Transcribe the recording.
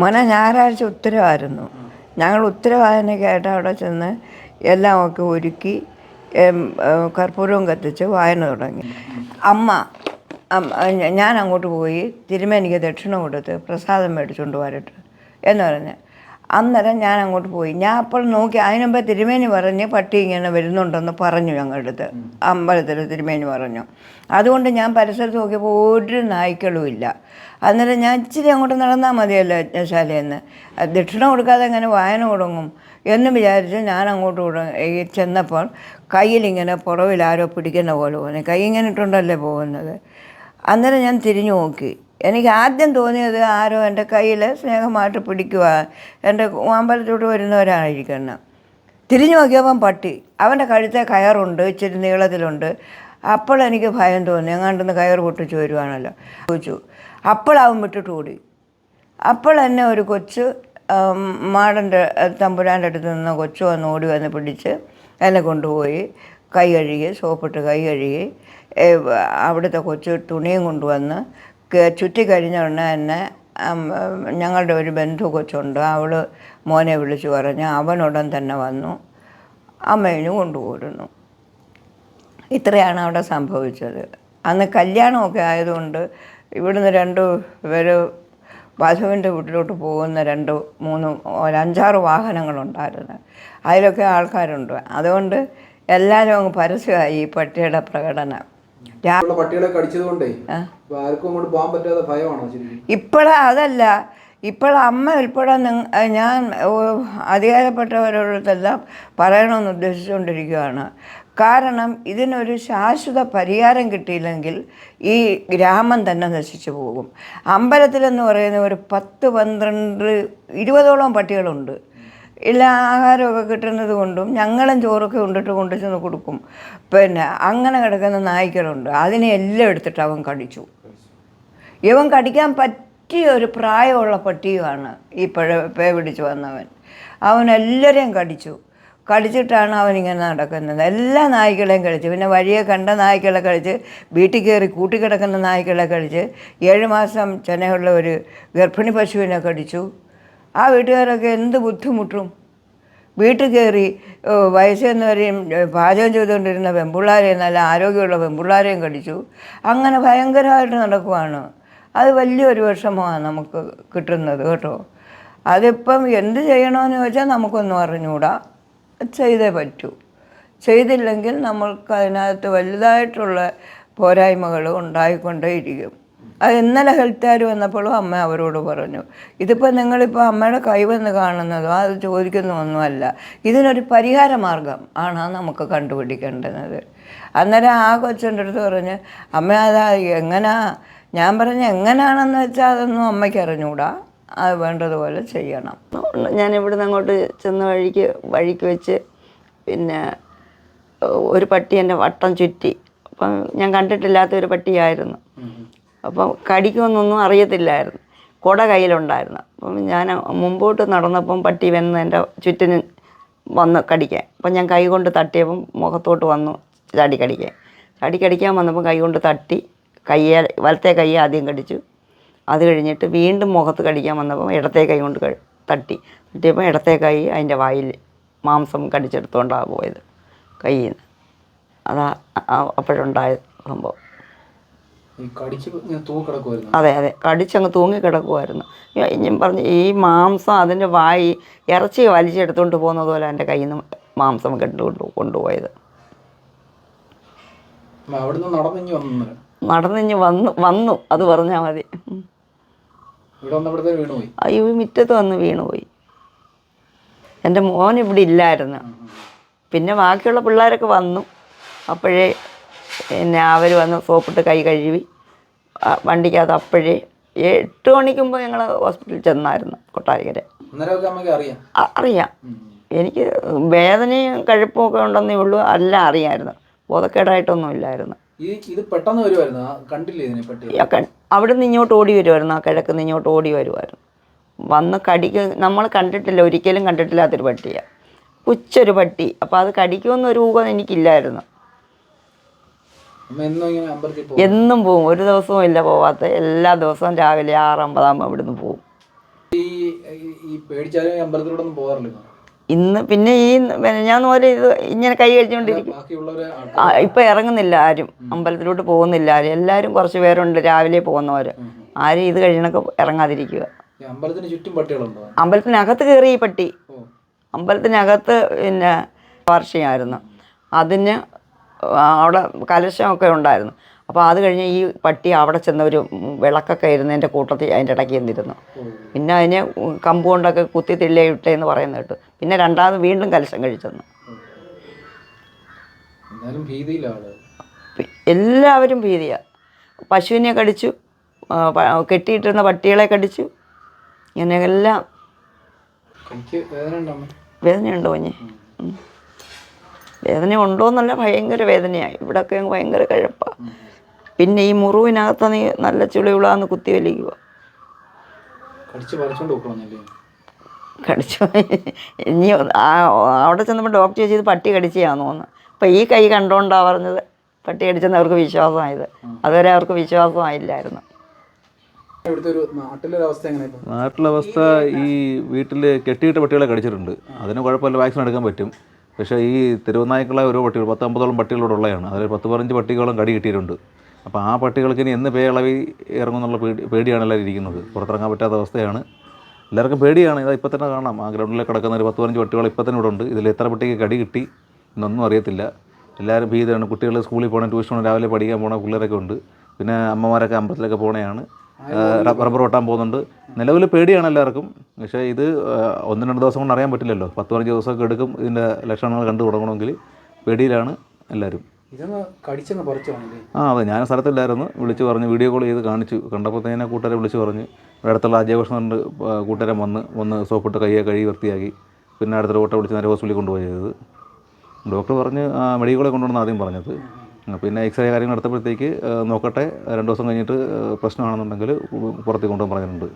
മോനെ ഞായറാഴ്ച ഉത്തരവായിരുന്നു. ഞങ്ങൾ ഉത്തരവായനയ്ക്കായിട്ട് അവിടെ ചെന്ന് എല്ലാം ഒക്കെ ഒരുക്കി കർപ്പൂരവും കത്തിച്ച് വായന തുടങ്ങി. അമ്മ ഞാൻ അങ്ങോട്ട് പോയി തിരുമേനിക്ക് ദക്ഷിണ കൊടുത്ത് പ്രസാദം മേടിച്ചുകൊണ്ട് വരട്ടെ എന്ന് പറഞ്ഞ്. അന്നേരം ഞാൻ അങ്ങോട്ട് പോയി. ഞാൻ അപ്പോൾ നോക്കി അതിനുമ്പ് തിരുമേനി പറഞ്ഞ് പട്ടി ഇങ്ങനെ വരുന്നുണ്ടെന്ന് പറഞ്ഞു ഞങ്ങളുടെ അടുത്ത് അമ്പലത്തിൽ തിരുമേനി പറഞ്ഞു. അതുകൊണ്ട് ഞാൻ പരിസരത്ത് നോക്കിയപ്പോൾ ഒരു നായ്ക്കളും ഇല്ല. അന്നേരം ഞാൻ ഇച്ചിരി അങ്ങോട്ട് നടന്നാൽ മതിയല്ലോ യജ്ഞശാലയിൽ നിന്ന് ദക്ഷിണ കൊടുക്കാതെ അങ്ങനെ വായന തുടങ്ങും എന്ന് വിചാരിച്ച് ഞാൻ അങ്ങോട്ട് ഈ ചെന്നപ്പോൾ കയ്യിലിങ്ങനെ പുറവിൽ ആരോ പിടിക്കുന്ന പോലെ പോകുന്നത് കൈ ഇങ്ങനെ ഇട്ടുണ്ടല്ലേ പോകുന്നത്? അന്നേരം ഞാൻ തിരിഞ്ഞു നോക്കി. എനിക്ക് ആദ്യം തോന്നിയത് ആരോ എന്റെ കയ്യിൽ സ്നേഹമായിട്ട് പിടിക്കുക എന്റെ അമ്പലത്തോട്ട് വരുന്നവരായിരിക്കണം. തിരിഞ്ഞു നോക്കിയപ്പം പട്ടി. അവന്റെ കഴുത്തെ കയറുണ്ട് ഇച്ചിരി നീളത്തിലുണ്ട്. അപ്പോൾ എനിക്ക് ഭയം തോന്നി. എങ്ങാണ്ടെന്ന് കയർ പൊട്ടിച്ച് വരുവാണല്ലോ. ചോദിച്ചു. അപ്പോൾ അവൻ വിട്ടിട്ട് ഓടി. അപ്പോൾ എന്നെ ഒരു കൊച്ച് മാടന്റെ തമ്പുരാന്റെ അടുത്ത് നിന്ന് കൊച്ചു വന്ന് ഓടി വന്ന് പിടിച്ച് എന്നെ കൊണ്ടുപോയി. കൈ കഴുകി സോപ്പിട്ട് കൈ കഴുകി. അവിടുത്തെ കൊച്ചു തുണിയും കൊണ്ടുവന്ന് ചുറ്റി കഴിഞ്ഞ ഉടനെ തന്നെ ഞങ്ങളുടെ ഒരു ബന്ധു കൊച്ചുണ്ട്. അവൾ മോനെ വിളിച്ചു പറഞ്ഞ്. അവനുടൻ തന്നെ വന്നു. അമ്മേനെ കൊണ്ടുപോരുന്നു. ഇത്രയാണ് അവിടെ സംഭവിച്ചത്. അന്ന് കല്യാണമൊക്കെ ആയതുകൊണ്ട് ഇവിടുന്ന് രണ്ട് പേര് വധുവിന്റെ വീട്ടിലോട്ട് പോകുന്ന രണ്ട് മൂന്ന് ഒരു അഞ്ചാറ് വാഹനങ്ങളുണ്ടായിരുന്നു. അതിലൊക്കെ ആൾക്കാരുണ്ട്. അതുകൊണ്ട് എല്ലാവരും അങ്ങ് പരസ്യമായി ഈ പട്ടിയുടെ പ്രകടനം. പട്ടികളെ കടിച്ചതുകൊണ്ടേ ആർക്കും അങ്ങോട്ട് പോകാൻ പറ്റാത്ത ഭയമാണോ ശരിക്കും? ഇപ്പോഴാ അതല്ല. ഇപ്പോൾ അമ്മ ഉൾപ്പെടെ ഞാൻ അധികാരപ്പെട്ടവരോടത്തെല്ലാം പറയണമെന്ന് ഉദ്ദേശിച്ചുകൊണ്ടിരിക്കുകയാണ്. കാരണം ഇതിനൊരു ശാശ്വത പരിഹാരം കിട്ടിയില്ലെങ്കിൽ ഈ ഗ്രാമം തന്നെ നശിച്ചു പോകും. അമ്പലത്തിലെന്ന് പറയുന്ന ഒരു പത്ത് പന്ത്രണ്ട് ഇരുപതോളം പട്ടികളുണ്ട്. ഇല്ല ആഹാരമൊക്കെ കിട്ടുന്നത് കൊണ്ടും ഞങ്ങളും ചോറൊക്കെ കൊണ്ടിട്ട് കൊണ്ടു ചെന്ന് കൊടുക്കും. പിന്നെ അങ്ങനെ കിടക്കുന്ന നായ്ക്കളുണ്ട്. അതിനെ എല്ലാം എടുത്തിട്ട് അവൻ കടിച്ചു. ഇവൻ കടിക്കാൻ പറ്റിയ ഒരു പ്രായമുള്ള പട്ടിയുമാണ് ഈ പഴ പേ പിടിച്ച് വന്നവൻ. അവൻ എല്ലാവരെയും കടിച്ചു. കടിച്ചിട്ടാണ് അവനിങ്ങനെ നടക്കുന്നത്. എല്ലാ നായ്ക്കളെയും കഴിച്ചു. പിന്നെ വഴിയെ കണ്ട നായ്ക്കളെ കഴിച്ച് വീട്ടിൽ കയറി കൂട്ടിക്കിടക്കുന്ന നായ്ക്കളെ കഴിച്ച് ഏഴ് മാസം ചെനയുള്ള ഒരു ഗർഭിണി പശുവിനെ കടിച്ചു. ആ വീട്ടുകാരൊക്കെ എന്ത് ബുദ്ധിമുട്ടും? വീട്ടിൽ കയറി വയസ്സെന്നവരെയും പാചകം ചെയ്തുകൊണ്ടിരുന്ന പെമ്പിള്ളാരെയും നല്ല ആരോഗ്യമുള്ള പെമ്പിള്ളാരെയും കടിച്ചു. അങ്ങനെ ഭയങ്കരമായിട്ട് നടക്കുവാണ്. അത് വലിയൊരു വിഷമമാണ് നമുക്ക് കിട്ടുന്നത് കേട്ടോ. അതിപ്പം എന്ത് ചെയ്യണമെന്ന് ചോദിച്ചാൽ നമുക്കൊന്നും അറിഞ്ഞുകൂടാ. ചെയ്തേ പറ്റൂ. ചെയ്തില്ലെങ്കിൽ നമ്മൾക്ക് അതിനകത്ത് വലുതായിട്ടുള്ള പോരായ്മകൾ ഉണ്ടായിക്കൊണ്ടേയിരിക്കും. അത് ഇന്നലെ ഹെൽത്തുകാർ വന്നപ്പോഴും അമ്മ അവരോട് പറഞ്ഞു ഇതിപ്പോൾ നിങ്ങളിപ്പോൾ അമ്മയുടെ കൈവന്ന് കാണുന്നതോ അത് ചോദിക്കുന്നതൊന്നുമല്ല ഇതിനൊരു പരിഹാര മാർഗം ആണ് നമുക്ക് കണ്ടുപിടിക്കേണ്ടത്. അന്നേരം ആ കൊച്ചന്റെ അടുത്ത് പറഞ്ഞ് അമ്മ അതാ എങ്ങനാ ഞാൻ പറഞ്ഞ എങ്ങനെയാണെന്ന് വെച്ചാൽ അതൊന്നും അമ്മയ്ക്ക് അറിഞ്ഞൂടാ. അത് വേണ്ടതുപോലെ ചെയ്യണം. ഞാൻ ഇവിടുന്ന് അങ്ങോട്ട് ചെന്ന വഴിക്ക് വഴിക്ക് വെച്ച് പിന്നെ ഒരു പട്ടി എന്റെ വട്ടം ചുറ്റി. അപ്പം ഞാൻ കണ്ടിട്ടില്ലാത്ത ഒരു പട്ടിയായിരുന്നു. അപ്പം കടിക്കുമെന്നൊന്നും അറിയത്തില്ലായിരുന്നു. കുട കയ്യിലുണ്ടായിരുന്നു. അപ്പം ഞാൻ മുമ്പോട്ട് നടന്നപ്പം പട്ടി വന്ന് എന്റെ ചുറ്റിന് വന്ന് കടിക്കാൻ. അപ്പം ഞാൻ കൈ കൊണ്ട് തട്ടിയപ്പം മുഖത്തോട്ട് വന്നു ചാടി കടിക്കാൻ. ചാടി കടിക്കാൻ വന്നപ്പം കൈ കൊണ്ട് തട്ടി കയ്യെ വലത്തെ കൈ ആദ്യം കടിച്ചു. അത് കഴിഞ്ഞിട്ട് വീണ്ടും മുഖത്ത് കടിക്കാൻ വന്നപ്പം ഇടത്തെ കൈ കൊണ്ട് തട്ടി. തട്ടിയപ്പോൾ ഇടത്തെ കൈ അതിന്റെ വായിൽ മാംസം കടിച്ചെടുത്തുകൊണ്ടാണ് പോയത് കയ്യിൽ നിന്ന് അതാ അപ്പോഴുണ്ടായ സംഭവം ഈ കടിച്ച് ഇങ്ങനെ തൂക്കിടക്കുമായിരുന്നു അതെ അതെ. കടിച്ചങ്ങ് തൂങ്ങി കിടക്കുമായിരുന്നു ഞാൻ പറഞ്ഞു ഈ മാംസം അതിന്റെ വായി ഇറച്ചി വലിച്ചെടുത്തുകൊണ്ട് പോകുന്നത് പോലെ എന്റെ കയ്യിൽ നിന്ന് മാംസം കെട്ടുകൊണ്ട് കൊണ്ടുപോയത്. നടന്നിഞ്ഞ് വന്നു വന്നു. അത് പറഞ്ഞാൽ മതി. അയ്യോ മുറ്റത്ത് വന്ന് വീണുപോയി. എന്റെ മോൻ ഇവിടെ ഇല്ലായിരുന്നു. പിന്നെ ബാക്കിയുള്ള പിള്ളേരൊക്കെ വന്നു. അപ്പോഴേ പിന്നെ അവർ വന്ന് സോപ്പിട്ട് കൈ കഴുകി വണ്ടിക്കകത്ത് അപ്പോഴേ എട്ട് മണിക്ക് മുമ്പ് ഞങ്ങൾ ഹോസ്പിറ്റലിൽ ചെന്നായിരുന്നു കൊട്ടാരക്കര. അറിയാം? എനിക്ക് വേദനയും കഴുപ്പും ഒക്കെ ഉണ്ടെന്നേ ഉള്ളൂ അല്ല അറിയായിരുന്നു. ബോധക്കേടായിട്ടൊന്നും ഇല്ലായിരുന്നു. ഈ ഇത് പെട്ടെന്ന് വരുമായിരുന്നു ആ, കണ്ടില്ലേ ഇതിനെ പട്ടി അവിടെ നിന്ന് ഇങ്ങോട്ട് ഓടി വരുമായിരുന്നു ആ കിഴക്ക് നിന്ന് ഇങ്ങോട്ട് ഓടി വരുമായിരുന്നു. വന്ന് കടിക്ക് നമ്മൾ കണ്ടിട്ടില്ല ഒരിക്കലും കണ്ടിട്ടില്ലാത്തൊരു പട്ടിയാണ് ഉച്ചൊരു പട്ടി. അപ്പോൾ അത് കടിക്കുമെന്നൊരു ഊഹം എനിക്കില്ലായിരുന്നു. എന്നും പോവും ഒരു ദിവസവും ഇല്ല പോവാത്ത. എല്ലാ ദിവസവും രാവിലെ ആറ് അമ്പതാകുമ്പോൾ ഇവിടുന്ന് പോവും ഇന്ന് പിന്നെ ഈ ഞാൻ പോലെ ഇത് ഇങ്ങനെ കൈ കഴിച്ചുകൊണ്ടിരിക്കും ഇപ്പൊ ഇറങ്ങുന്നില്ല ആരും. അമ്പലത്തിലോട്ട് പോകുന്നില്ല ആരും. എല്ലാവരും കുറച്ച് പേരുണ്ട് രാവിലെ പോകുന്നവർ ആരും ഇത് കഴിയണൊക്കെ ഇറങ്ങാതിരിക്കുക. അമ്പലത്തിന് ചുറ്റും പട്ടികളുണ്ടോ അമ്പലത്തിനകത്ത് കയറി ഈ പട്ടി. അമ്പലത്തിനകത്ത് പിന്നെ വാർഷികമായിരുന്നു അതിന് അവിടെ കലശമൊക്കെ ഉണ്ടായിരുന്നു. അപ്പോൾ അത് കഴിഞ്ഞ് ഈ പട്ടി അവിടെ ചെന്ന ഒരു വിളക്കൊക്കെ ഇരുന്നതിന്റെ കൂട്ടത്തിൽ അതിന്റെ ഇടയ്ക്ക് ചെന്നിരുന്നു. പിന്നെ അതിനെ കമ്പ് കൊണ്ടൊക്കെ കുത്തി തില്ലയിട്ടേന്ന് പറയുന്നത് കേട്ടു. പിന്നെ രണ്ടാമത് വീണ്ടും കലശം കഴിച്ചെന്ന്. എല്ലാവരും ഭീതിയാണ് പശുവിനെ കടിച്ചു കെട്ടിയിട്ടിരുന്ന പട്ടികളെ കടിച്ചു. ഇങ്ങനെയെല്ലാം വേദനയുണ്ടോ കുഞ്ഞ്? വേദന ഉണ്ടോയെന്നല്ല ഭയങ്കര വേദനയായി. ഇവിടെയൊക്കെ ഭയങ്കര കഴപ്പാണ് പിന്നെ ഈ മുറിവിനകത്ത് നീ നല്ല ചുളിവിളാന്ന് കുത്തി വലിക്കുക. കടിച്ച് കടിച്ചു ഇനി ആ അവിടെ ചെന്നപ്പോൾ ഡോക്ടർ ചോദിച്ചത് പട്ടി കടിച്ചാന്ന് തോന്നുന്നു അപ്പം ഈ കൈ കണ്ടോണ്ടാ പറഞ്ഞത്. പട്ടി കടിച്ചെന്ന് അവർക്ക് വിശ്വാസമായത്. അതുവരെ അവർക്ക് വിശ്വാസമായില്ലായിരുന്നു. നാട്ടിലെ അവസ്ഥ ഈ വീട്ടിൽ കെട്ടിയിട്ട പട്ടികളെ കടിച്ചിട്ടുണ്ട്. അതിന് കുഴപ്പമില്ല വാക്സിൻ എടുക്കാൻ പറ്റും. പക്ഷേ ഈ തെരുവുനായ്ക്കളെ ഓരോ പട്ടികൾ പത്തമ്പതോളം പട്ടികളോട് ഉള്ളതാണ് അതിൽ പത്ത് പതിനഞ്ച് പട്ടികളും കടി കിട്ടിയിട്ടുണ്ട്. അപ്പോൾ ആ പട്ടികൾക്ക് ഇനി എന്ന് പേളവി ഇറങ്ങുന്നുള്ള പേടി പേടിയാണ് എല്ലാവരും ഇരിക്കുന്നത്. പുറത്തിറങ്ങാൻ പറ്റാത്ത അവസ്ഥയാണ്. എല്ലാവർക്കും പേടിയാണ്. ഇതാ ഇപ്പം തന്നെ കാണാം. ആ ഗ്രൗണ്ടിൽ കിടക്കുന്ന ഒരു പത്ത് പതിനഞ്ച് പട്ടികൾ ഇപ്പം തന്നെ ഇവിടെ ഉണ്ട്. ഇതിൽ എത്ര പട്ടിക്ക് കടി കിട്ടി എന്നൊന്നും അറിയത്തില്ല. എല്ലാവരും ഭീതിയാണ്. കുട്ടികൾ സ്കൂളിൽ പോകണം ട്യൂഷൻ രാവിലെ പഠിക്കാൻ പോകണം പിള്ളേരൊക്കെ ഉണ്ട്. പിന്നെ അമ്മമാരൊക്കെ അമ്പലത്തിലൊക്കെ പോകണയാണ് റബ്ബർ വെട്ടാൻ പോകുന്നുണ്ട്. നിലവിൽ പേടിയാണ് എല്ലാവർക്കും. പക്ഷേ ഇത് ഒന്ന് രണ്ട് ദിവസം കൊണ്ട് അറിയാൻ പറ്റില്ലല്ലോ. പത്ത് പതിനഞ്ച് ദിവസമൊക്കെ എടുക്കും. ഇതിന്റെ ലക്ഷണങ്ങൾ കണ്ടു തുടങ്ങണമെങ്കിൽ പേടിയിലാണ് എല്ലാവരും. ആ അതെ. ഞാൻ സ്ഥലത്തില്ലായിരുന്നു. വിളിച്ച് പറഞ്ഞ് വീഡിയോ കോൾ ചെയ്ത് കാണിച്ചു. കണ്ടപ്പോൾ തന്നെ കൂട്ടുകാരെ വിളിച്ച് പറഞ്ഞ് ഇവിടെ അടുത്തുള്ള അജയകൃഷ്ണന്റെ കൂട്ടുകാരൻ വന്ന് വന്ന് സോപ്പിട്ട് കയ്യെ കഴുകി വൃത്തിയാക്കി. പിന്നെ അടുത്ത ഓട്ടോ വിളിച്ച് നേരെ ഹോസ്പിറ്റലിൽ കൊണ്ടുപോയി ചെയ്തത് ഡോക്ടർ പറഞ്ഞ് മെഡിക്കൽ കോളേജ് കൊണ്ടുവന്ന് ആദ്യം പറഞ്ഞത്. പിന്നെ എക്സ്റേ കാര്യങ്ങൾ എടുത്തപ്പോഴത്തേക്ക് നോക്കട്ടെ രണ്ട് ദിവസം കഴിഞ്ഞിട്ട് പ്രശ്നമാണെന്നുണ്ടെങ്കിൽ പുറത്തേക്ക് കൊണ്ടുപോകാൻ പറഞ്ഞിട്ടുണ്ട്.